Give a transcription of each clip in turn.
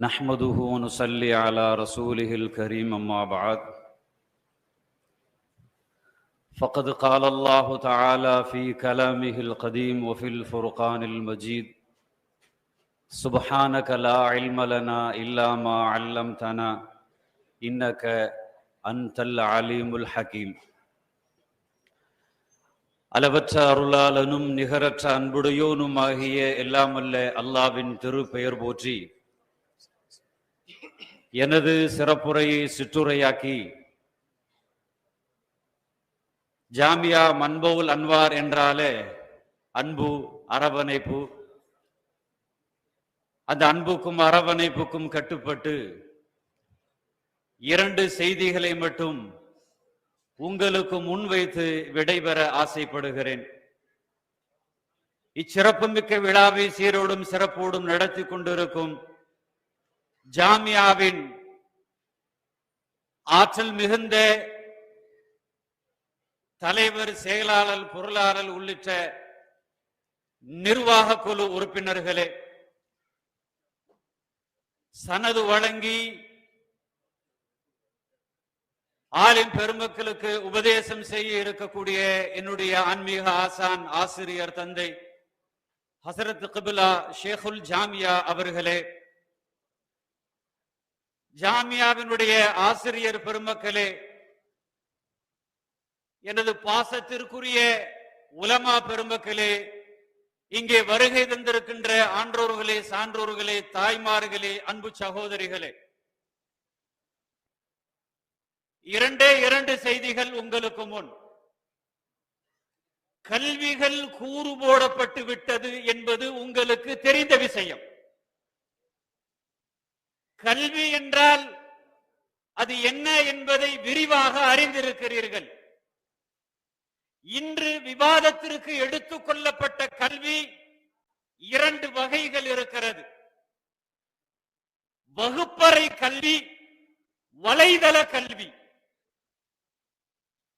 نحمده ونصلي على رسوله الكريم أما بعد فقد قال الله تعالى في كلامه القديم وفي الفرقان المجيد سبحانك لا علم لنا إلا ما علمتنا إنك أنت العليم الحكيم அளவற்ற அருளாளனும் நிகரற்ற அன்புடையோனும் ஆகிய எல்லாமல்ல அல்லாவின் திருப்பெயர் போற்றி எனது சிறப்புரையை சிற்றுரையாக்கி ஜாமியா மன்பவுல் அன்வார் என்றாலே அன்பு அரவணைப்பு. அந்த அன்புக்கும் அரவணைப்புக்கும் கட்டுப்பட்டு இரண்டு செய்திகளை மட்டும் உங்களுக்கு முன்வைத்து விடைபெற ஆசைப்படுகிறேன். இச்சிறப்புமிக்க விழாவை சீரோடும் சிறப்போடும் நடத்தி கொண்டிருக்கும் ஜாமியாவின் ஆற்றல் மிகுந்த தலைவர் செயலாளர் பொருளாளர் உள்ளிட்ட நிர்வாக குழு உறுப்பினர்களே சனது வழங்கி ஆளின் பெருமக்களுக்கு உபதேசம் செய்ய இருக்கக்கூடிய என்னுடைய ஆன்மீக ஆசான் ஆசிரியர் தந்தை ஹசரத் கபிலா ஷேகுல் ஜாமியா அவர்களே ஜாமியாவினுடைய ஆசிரியர் பெருமக்களே எனது பாசத்திற்குரிய உலமா பெருமக்களே இங்கே வருகை தந்திருக்கின்ற ஆன்றோர்களே சான்றோர்களே தாய்மார்களே அன்பு சகோதரிகளே இரண்டே இரண்டு செய்திகள் உங்களுக்கு முன். கல்விகள் கூறு போடப்பட்டு விட்டது என்பது உங்களுக்கு தெரிந்த விஷயம். கல்வி என்றால் அது என்ன என்பதை விரிவாக அறிந்திருக்கிறீர்கள். இன்று விவாதத்திற்கு எடுத்துக் கொள்ளப்பட்ட கல்வி இரண்டு வகைகள் இருக்கிறது. வகுப்பறை கல்வி வலைதள கல்வி.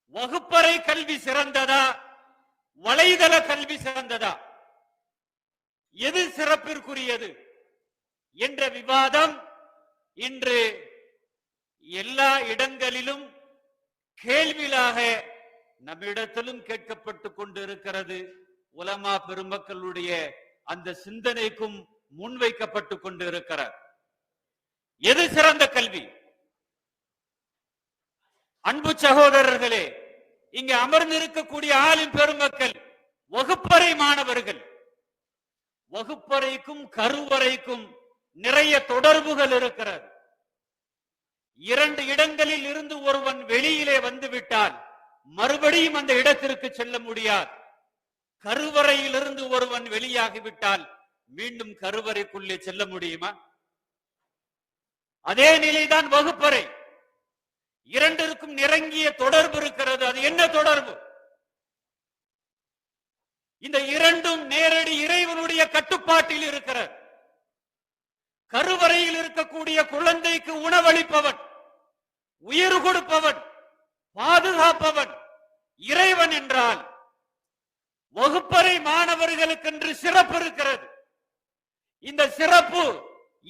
வகுப்பறை கல்வி சிறந்ததா வலைதள கல்வி சிறந்ததா? எது சிறப்பிற்குரியது என்ற விவாதம் இன்று எல்லா இடங்களிலும் கேள்வியிலாக நம்மிடத்திலும் கேட்கப்பட்டு கொண்டிருக்கிறது. உலமா பெருமக்களுடைய அந்த சிந்தனைக்கும் முன்வைக்கப்பட்டு கொண்டிருக்கிறார். எது சிறந்த கல்வி? அன்பு சகோதரர்களே இங்கு அமர்ந்திருக்கக்கூடிய ஆளின் பெருமக்கள் வகுப்பறை மாணவர்கள். வகுப்பறைக்கும் கருவறைக்கும் நிறைய தொடர்புகள் இருக்கிறது. இரண்டு இடங்களில் இருந்து ஒருவன் வெளியிலே வந்து விட்டால் மறுபடியும் அந்த இடத்திற்கு செல்ல முடியாது. கருவறையிலிருந்து ஒருவன் வெளியாகிவிட்டால் மீண்டும் கருவறைக்குள்ளே செல்ல முடியுமா? அதே நிலைதான் வகுப்பறை. இரண்டிற்கும் நெருங்கிய தொடர்பு இருக்கிறது. அது என்ன தொடர்பு? இந்த இரண்டும் நேரடி இறைவனுடைய கட்டுப்பாட்டில் இருக்கிறது. கருவறையில் இருக்கக்கூடிய குழந்தைக்கு உணவளிப்பவன் உயிர் கொடுப்பவன் பாதுகாப்பவன் இறைவன் என்றால் வகுப்பறை மாணவர்களுக்கென்று சிறப்பு இருக்கிறது. இந்த சிறப்பு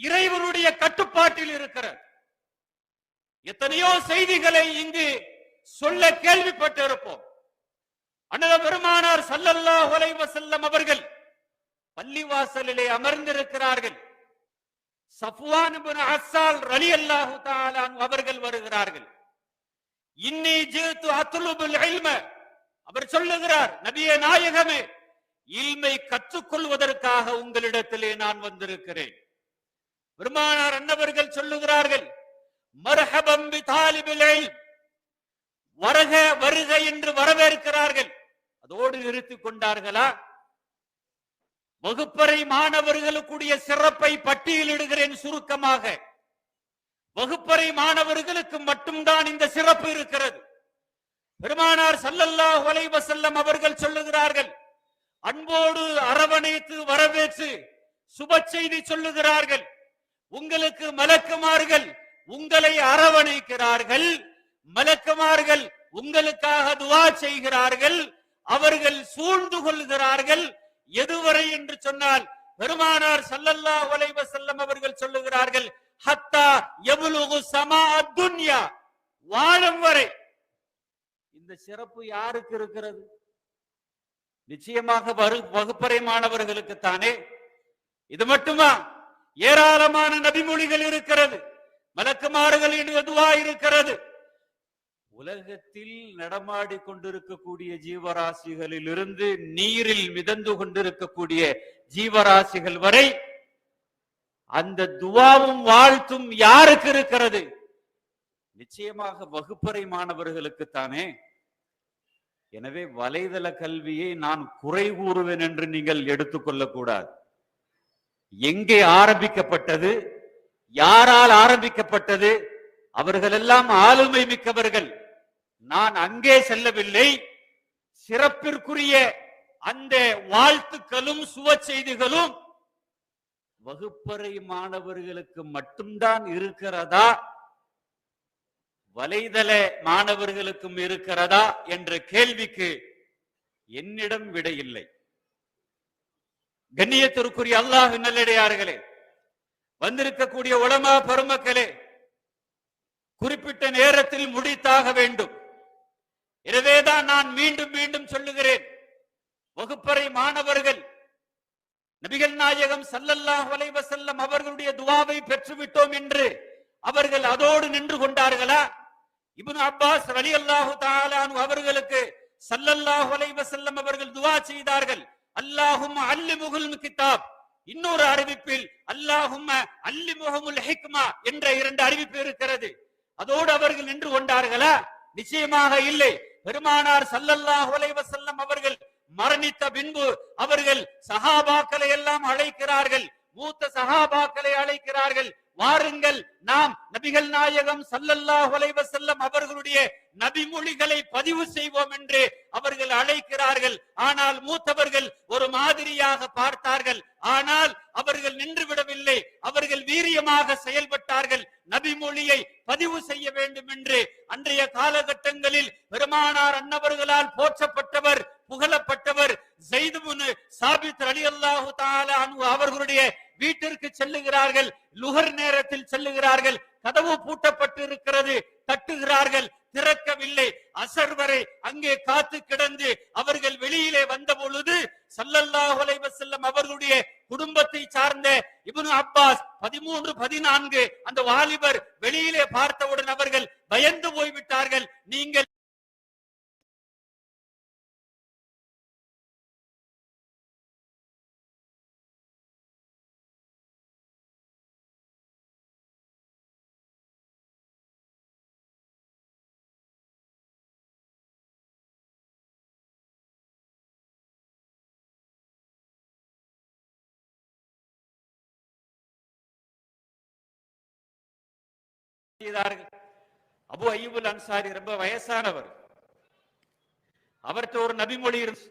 இறைவனுடைய கட்டுப்பாட்டில் இருக்கிறது. எத்தனையோ செய்திகளை இங்கு சொல்ல கேள்விப்பட்டிருப்போம். அண்ணல பெருமானார் சல்லல்லா உலைவ செல்லம் அவர்கள் பள்ளிவாசலிலே அமர்ந்திருக்கிறார்கள். சஃப்வான் அசால் ரலி அல்லாஹு தாலான் அவர்கள் வருகிறார்கள். இன்னி ஜீத்து அத்துலுபுல் இல்ம. அவர் சொல்லுகிறார் நபிய நாயகமே இல்மை கற்றுக்கொள்வதற்காக உங்களிடத்திலே நான் வந்திருக்கிறேன். பெருமானார் அன்னவர்கள் சொல்லுகிறார்கள் மர்ஹபம் பி தாலிபில் வருக வருக என்று வரவேற்கிறார்கள். அதோடு நிறுத்திக் கொண்டார்களா? வகுப்பறை மாணவர்களுக்குடைய சிறப்பை பட்டியலிடுகிறேன் சுருக்கமாக. வகுப்பறை மாணவர்களுக்கு மட்டும்தான் இந்த சிறப்பு இருக்கிறது. பெருமானார் சல்லல்லா வலைவ செல்லம் அவர்கள் சொல்லுகிறார்கள் அன்போடு அரவணைத்து வரவேற்று சுப செய்தி சொல்லுகிறார்கள். உங்களுக்கு மலக்குமார்கள் உங்களை அரவணைக்கிறார்கள். மலக்குமார்கள் உங்களுக்காக துவா செய்கிறார்கள். அவர்கள் சூழ்ந்து கொள்கிறார்கள். எதுவரை என்று சொன்னால் பெருமானார் சல்லல்லா உலைவ செல்லம் அவர்கள் சொல்லுகிறார்கள் ஹத்தா எவ்வளவு சமா துன்யா. வாழும் வரை இந்த சிறப்பு யாருக்கு இருக்கிறது? நிச்சயமாக வகுப்பறை மாணவர்களுக்கு தானே. இது மட்டுமா? ஏராளமான நபிமொழிகள் இருக்கிறது மலக்குமாறுகளின் எதுவா இருக்கிறது. உலகத்தில் நடமாடி கொண்டிருக்கக்கூடிய ஜீவராசிகளில் இருந்து நீரில் மிதந்து கொண்டிருக்கக்கூடிய ஜீவராசிகள் வரை அந்த துவாவும் வாழ்த்தும் யாருக்கு இருக்கிறது? நிச்சயமாக வகுப்பறை மாணவர்களுக்கு தானே. எனவே வலைதள கல்வியை நான் குறை கூறுவேன் என்று நீங்கள் எடுத்துக்கொள்ளக்கூடாது எங்கே ஆரம்பிக்கப்பட்டது? யாரால் ஆரம்பிக்கப்பட்டது? அவர்களெல்லாம் ஆளுமை மிக்கவர்கள். நான் அங்கே செல்லவில்லை. சிறப்பிற்குரிய அந்த வாழ்த்துக்களும் சுவ செய்திகளும் வகுப்பறை மாணவர்களுக்கு மட்டும்தான் இருக்கிறதா? வலைதள மாணவர்களுக்கும் இருக்கிறதா? என்ற கேள்விக்கு என்னிடம் விட இல்லை கண்ணியத்திற்குரிய அல்லாஹ் நல்லடையார்களே வந்திருக்கக்கூடிய உலமா பெருமக்களே குறிப்பிட்ட நேரத்தில் முடித்தாக வேண்டும். எனவேதான் நான் மீண்டும் மீண்டும் சொல்லுகிறேன். வகுப்பறை மாணவர்கள் நபிகள் நாயகம் சல்லல்லாஹ் வலைவ செல்லம் அவர்களுடைய துவாவை பெற்றுவிட்டோம் என்று அவர்கள் அதோடு நின்று கொண்டார்களா? இப்னு அப்பாஸ் வலி அல்லாஹு தாலானு அவர்களுக்கு சல்லல்லாஹ் வலைவ செல்லம் அவர்கள் துவா செய்தார்கள். அல்லாஹும் அல்லி முகுல் கிதாப். இன்னொரு அறிவிப்பில் அல்லாஹும் அல்லி முகமுல் ஹிக்மா என்ற இரண்டு அறிவிப்பு இருக்கிறது. அதோடு அவர்கள் நின்று கொண்டார்களா? நிச்சயமாக இல்லை. பெருமானார் சல்லல்லாஹ் செல்லம் அவர்கள் மரணித்த பின்பு அவர்கள் சஹாபாக்களை எல்லாம் அழைக்கிறார்கள். மூத்த சஹாபாக்களை அழைக்கிறார்கள். வாருங்கள் நாம் நபிகள் நாயகம் சல்லல்லா அலைஹி செல்லம் அவர்களுடைய நபிமொழிகளை பதிவு செய்வோம் என்று அவர்கள் அழைக்கிறார்கள். ஆனால் மூத்தவர்கள் ஒரு மாதிரியாக பார்த்தார்கள். ஆனால் அவர்கள் நின்று விடவில்லை அவர்கள் வீரியமாக செயல்பட்டார்கள். நபிமொழியை பதிவு செய்ய வேண்டும் என்று அன்றைய காலகட்டங்களில் பெருமானார் அன்னவர்களால் போற்றப்பட்டவர் புகழப்பட்டவர் ஜெய்துமுனு சாபித் அலி அல்லாஹு தாலா அவர்களுடைய வீட்டிற்கு செல்லுகிறார்கள் லுகர் நேரத்தில் செல்லுகிறார்கள் கதவு பூட்டப்பட்டு இருக்கிறது தட்டுகிறார்கள் திறக்கவில்லை. அசர் வரை அங்கே காத்து கிடந்து அவர்கள் வெளியிலே வந்த பொழுது சல்லல்லாஹுலை அலைஹி அவர்களுடைய குடும்பத்தை சார்ந்த இபுனு அப்பாஸ் பதிமூன்று பதினான்கு அந்த வாலிபர் வெளியிலே பார்த்தவுடன் அவர்கள் பயந்து போய்விட்டார்கள். நீங்கள் செய்தார்கள். அபு ஐபுல் அன்சாரி ரொம்ப வயசானவர். அவர்கிட்ட ஒரு நபிமொழி இருந்து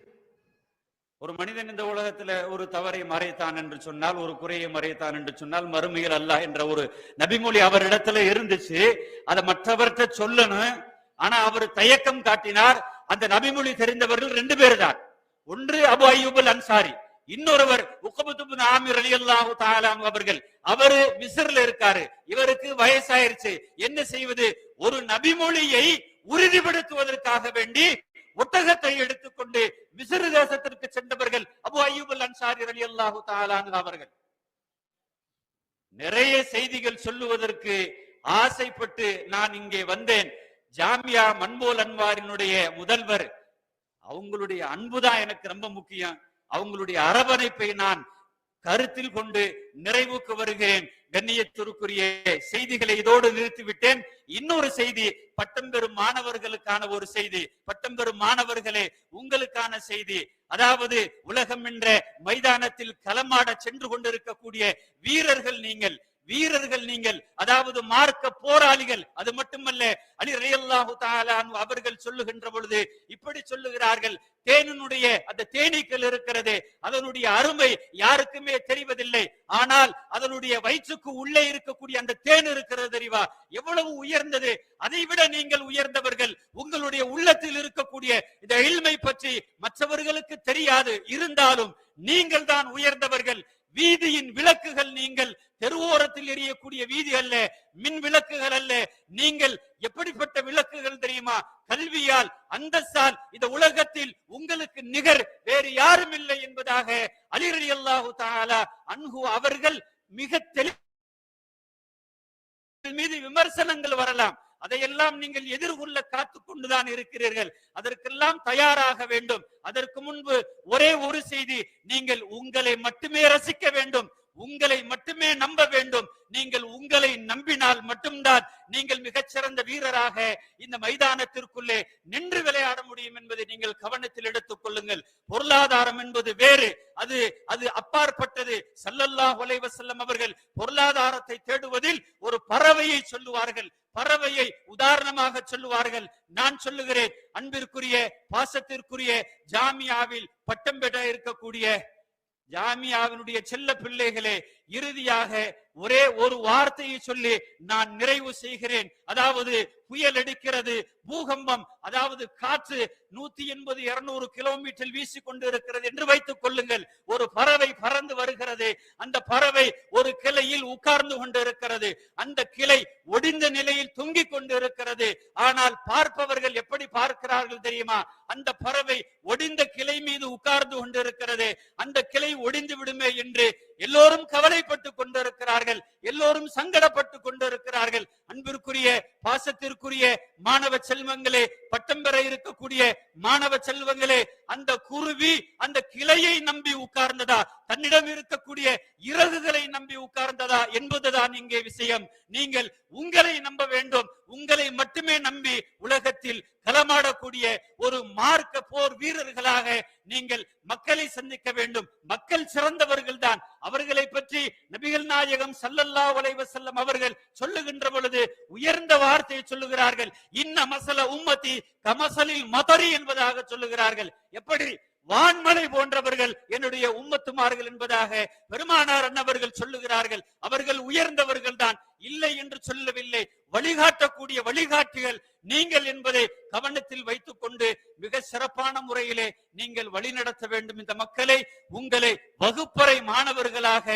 ஒரு மனிதன் இந்த உலகத்துல ஒரு தவறை மறைத்தான் என்று சொன்னால் ஒரு குறையை மறைத்தான் என்று சொன்னால் மறுமையில் அல்ல என்ற ஒரு நபிமொழி அவரிடத்துல இருந்துச்சு. அதை மற்றவர்கிட்ட சொல்லணும். ஆனா அவர் தயக்கம் காட்டினார். அந்த நபிமொழி தெரிந்தவர்கள் ரெண்டு பேர் தான் ஒன்று அபு அய்யூபுல் அன்சாரி இன்னொருவர் உக்கபத்துபின் ஆமிர் ரலியல்லாஹு தாலாம் அவர்கள் அவரு மிசர்ல இருக்காரு. இவருக்கு வயசாயிருச்சு. என்ன செய்வது? ஒரு நபிமொழியை உறுதிப்படுத்துவதற்காக வேண்டி ஒட்டகத்தை எடுத்துக்கொண்டு மிஸ்ர் தேசத்திற்கு சென்றவர்கள் அபு அய்யூபுல் அன்சாரி ரலியல்லாஹு தாலான் அவர்கள். நிறைய செய்திகள் சொல்லுவதற்கு ஆசைப்பட்டு நான் இங்கே வந்தேன். ஜாமியா மன்போல் அன்வாரினுடைய முதல்வர் அவங்களுடைய அன்புதான் எனக்கு ரொம்ப முக்கியம். அவங்களுடைய அரவணைப்பை நான் கருத்தில் கொண்டு நிறைவுக்கு வருகிறேன். கண்ணியத்திற்குரிய செய்திகளை இதோடு நிறுத்திவிட்டேன். இன்னொரு செய்தி பட்டம் பெறும் மாணவர்களுக்கான ஒரு செய்தி. பட்டம் பெறும் மாணவர்களே உங்களுக்கான செய்தி. அதாவது உலகம் என்ற மைதானத்தில் களமாட சென்று கொண்டிருக்கக்கூடிய வீரர்கள் நீங்கள். வீரர்கள் நீங்கள் அதாவது மார்க்க போராளிகள் அது மட்டுமல்ல அலி ரயல்லாஹு தாலான் அவர்கள் சொல்லுகின்ற பொழுது இப்படி சொல்லுகிறார்கள் தேனினுடைய அந்த தேனீக்கள் இருக்கிறது அதனுடைய அருமை யாருக்குமே தெரிவதில்லை ஆனால் அதனுடைய வயிற்றுக்கு உள்ளே இருக்கக்கூடிய அந்த தேன் இருக்கிறது தெரிவா எவ்வளவு உயர்ந்தது? அதை விட நீங்கள் உயர்ந்தவர்கள் உங்களுடைய உள்ளத்தில் இருக்கக்கூடிய இந்த இல்மை பற்றி மற்றவர்களுக்கு தெரியாது இருந்தாலும் நீங்கள் தான் உயர்ந்தவர்கள் வீதியின் விளக்குகள் நீங்கள் தெருவோரத்தில் எரியக்கூடிய வீதி அல்ல மின் விளக்குகள் அல்ல. நீங்கள் எப்படிப்பட்ட விளக்குகள் தெரியுமா? கல்வியால் அந்தஸ்தால் இந்த உலகத்தில் உங்களுக்கு நிகர் வேறு யாரும் இல்லை என்பதாக அலிரலி அல்லாஹு தாலா அன்ஹு அவர்கள் மிக தெளி மீது விமர்சனங்கள் வரலாம். அதையெல்லாம் நீங்கள் எதிர்கொள்ள காத்து கொண்டுதான் இருக்கிறீர்கள். அதற்கெல்லாம் தயாராக வேண்டும். அதற்கு முன்பு ஒரே ஒரு செய்தி நீங்கள் உங்களை மட்டுமே ரசிக்க வேண்டும். உங்களை மட்டுமே நம்ப வேண்டும். நீங்கள் உங்களை நம்பினால் மட்டும்தான் நீங்கள் மிகச்சிறந்த வீரராக இந்த மைதானத்திற்குள்ளே நின்று விளையாட முடியும் என்பதை நீங்கள் கவனத்தில் எடுத்துக் கொள்ளுங்கள். பொருளாதாரம் என்பது வேறு. அது அது அப்பாற்பட்டது. சல்லல்லா செல்லம் அவர்கள் பொருளாதாரத்தை தேடுவதில் பறவையை சொல்லுவார்கள். பறவையை உதாரணமாக சொல்லுவார்கள். நான் சொல்லுகிறேன். அன்பிற்குரிய பாசத்திற்குரிய ஜாமியாவில் பட்டம் பெற இருக்கக்கூடிய ஜாமியாவினுடைய செல்ல பிள்ளைகளே இறுதியாக ஒரே ஒரு வார்த்தையை சொல்லி நான் நிறைவு செய்கிறேன். அதாவது புயல் அடிக்கிறது பூகம்பம் அதாவது காற்று நூத்தி எண்பது இருநூறு கிலோமீட்டர் வீசி கொண்டு இருக்கிறது என்று வைத்துக் கொள்ளுங்கள். ஒரு பறவை பறந்து வருகிறது. அந்த பறவை ஒரு கிளையில் உட்கார்ந்து கொண்டு இருக்கிறது அந்த கிளை ஒடிந்த நிலையில் தொங்கிக் கொண்டு இருக்கிறது ஆனால் பார்ப்பவர்கள் எப்படி பார்க்கிறார்கள் தெரியுமா? அந்த பறவை ஒடிந்த கிளை மீது உட்கார்ந்து கொண்டிருக்கிறது. அந்த கிளை ஒடிந்து விடுமே என்று எல்லோரும் கவலைப்பட்டு கொண்டிருக்கிறார்கள். எல்லோரும் சங்கடப்பட்டு கொண்டிருக்கிறார்கள். அன்பிற்குரிய பாசத்திற்குரிய மாணவ செல்வங்களே பட்டம் பெற இருக்கக்கூடிய மாணவ செல்வங்களே அந்த குருவி அந்த கிளையை நம்பி உட்கார்ந்ததா? தன்னிடம் இருக்கக்கூடிய இறகுகளை நம்பி உட்கார்ந்ததா என்பதுதான் இங்கே விஷயம். நீங்கள் உங்களை நம்ப வேண்டும். உங்களை மட்டுமே நம்பி உலகத்தில் களமாடக்கூடிய ஒரு மார்க்க போர் வீரர்களாக நீங்கள் மக்களை சந்திக்க வேண்டும். மக்கள் சிறந்தவர்கள் தான் அவர்களை பற்றி நபிகள் நாயகம் சல்லல்லா வலைவசல்லம் அவர்கள் சொல்லுகின்ற பொழுது உயர்ந்த வார்த்தையை சொல்லுகிறார்கள். இன்ன மசல உம்மதி கமசலில் மதரி என்பதாக சொல்லுகிறார்கள். எப்படி? வான்மலை போன்றவர்கள் என்னுடைய உம்மத்துமார்கள் என்பதாக பெருமானார் அன்னவர்கள் சொல்லுகிறார்கள். அவர்கள் உயர்ந்தவர்கள் தான் இல்லை என்று சொல்லவில்லை. வழிகாட்டக்கூடிய வழிகாட்டிகள் நீங்கள் என்பதை கவனத்தில் வைத்துக் கொண்டு மிக சிறப்பான முறையிலே நீங்கள் வழிநடத்த வேண்டும். இந்த மக்களை உங்களை வகுப்பறை மாணவர்களாக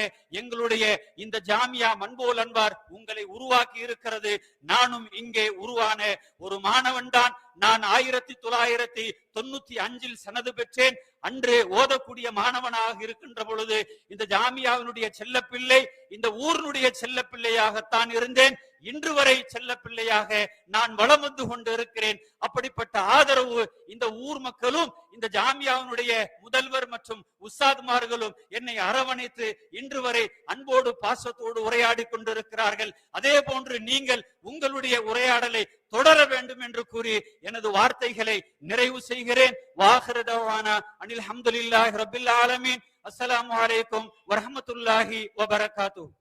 எங்களுடைய இந்த ஜாமியா மண்போல் அன்பார் உங்களை உருவாக்கி இருக்கிறது. நானும் இங்கே உருவான ஒரு மாணவன் தான் நான் ஆயிரத்தி தொள்ளாயிரத்தி தொண்ணூத்தி அஞ்சில் சனது பெற்றேன். அன்று ஓதக்கூடிய மாணவனாக இருக்கின்ற பொழுது இந்த ஜாமியாவினுடைய செல்லப்பிள்ளை இந்த ஊரினுடைய செல்லப்பிள்ளையாகத்தான் இருந்தேன். இன்று வரை செல்ல பிள்ளையாக நான் வளம் வந்து கொண்டு இருக்கிறேன் அப்படிப்பட்ட ஆதரவு இந்த ஊர் மக்களும் இந்த ஜாமியாவினுடைய முதல்வர் மற்றும் உஸ்தாத்மார்களும் என்னை அரவணைத்து இன்று வரை அன்போடு பாசத்தோடு உரையாடி கொண்டிருக்கிறார்கள். அதே போன்று நீங்கள் உங்களுடைய உரையாடலை தொடர வேண்டும் என்று கூறி எனது வார்த்தைகளை நிறைவு செய்கிறேன். வாஹரதவானா அனில் ஹம்துலில்லாஹி ரபில் ஆலமீன். அஸ்லாம் வலைக்கும் வரமத்துல்லாஹி வபரகாத்துஹு.